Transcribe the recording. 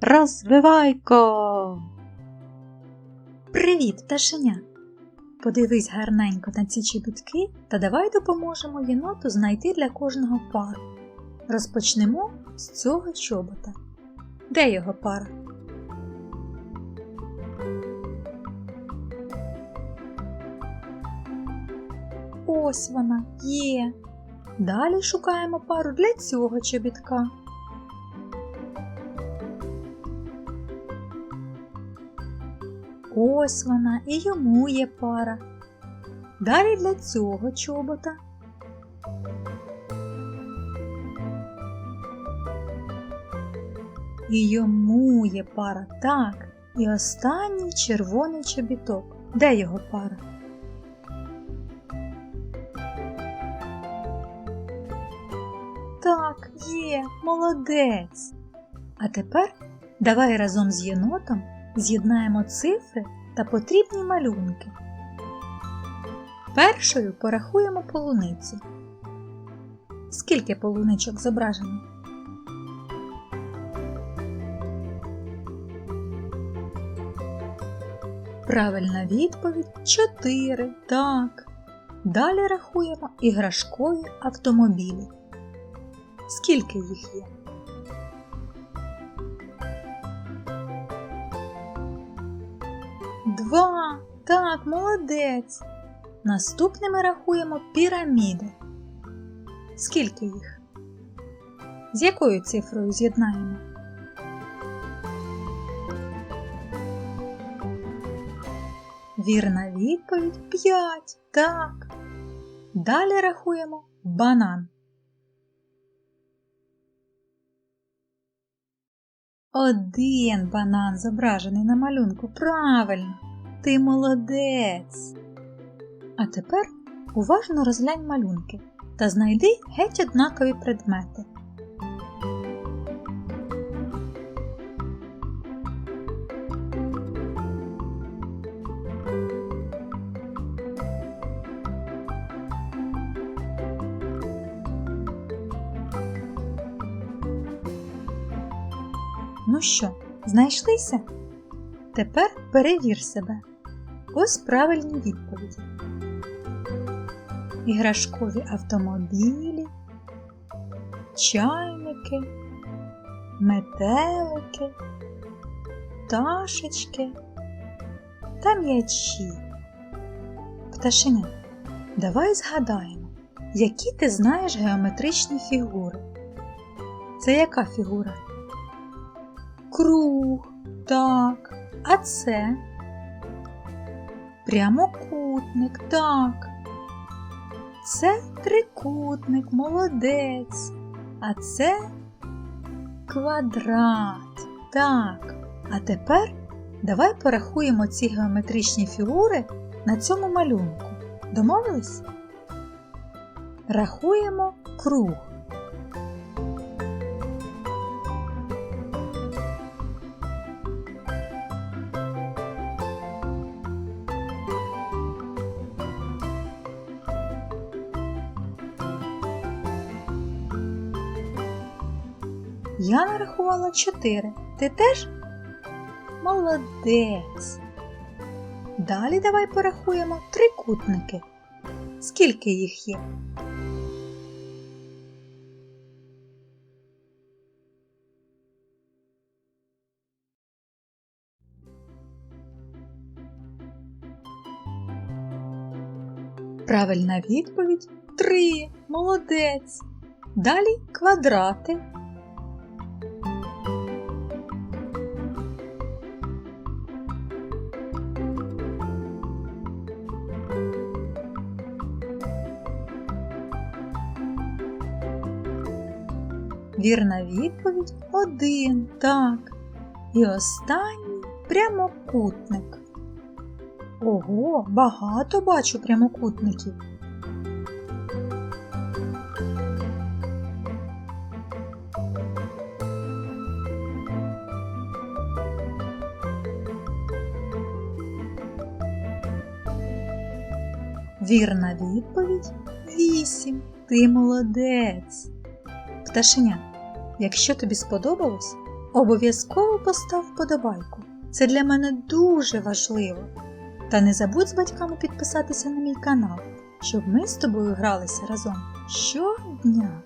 Розвивайко! Привіт, пташеня! Подивись гарненько на ці чобітки та давай допоможемо єноту знайти для кожного пару. Розпочнемо з цього чобота. Де його пара? Ось вона є. Далі шукаємо пару для цього чобітка. Ось вона і йому є пара. Далі для цього чобота. І йому є пара, так. І останній червоний чобіток. Де його пара? Так, є, молодець. А тепер давай разом з єнотом з'єднаємо цифри та потрібні малюнки. Першою порахуємо полуницю. Скільки полуничок зображено? Правильна відповідь 4. Так. Далі рахуємо іграшкові автомобілі. Скільки їх є? Два. Так, молодець. Наступними рахуємо піраміди. Скільки їх? З якою цифрою з'єднаємо? Вірна відповідь 5. Так. Далі рахуємо банан. Один банан зображений на малюнку. Правильно. Ти молодець. А тепер уважно розглянь малюнки та знайди геть однакові предмети. Ну що, знайшлися? Тепер перевір себе. Ось правильні відповіді. Іграшкові автомобілі, чайники, метелики, пташечки та м'ячі. Пташеня, давай згадаємо, які ти знаєш геометричні фігури. Це яка фігура? Круг, так. А це прямокутник, так. Це трикутник, молодець. А це квадрат. Так. А тепер давай порахуємо ці геометричні фігури на цьому малюнку. Домовились? Рахуємо круг. Я нарахувала чотири. Ти теж? Молодець. Далі давай порахуємо трикутники. Скільки їх є? Правильна відповідь три. Молодець. Далі квадрати. Вірна відповідь один. Так. І останній прямокутник. Ого, багато бачу прямокутників. Вірна відповідь вісім. Ти молодець. Пташеня, якщо тобі сподобалось, Обов'язково постав вподобайку. Це для мене дуже важливо. Та не забудь з батьками підписатися на мій канал, щоб ми з тобою гралися разом щодня.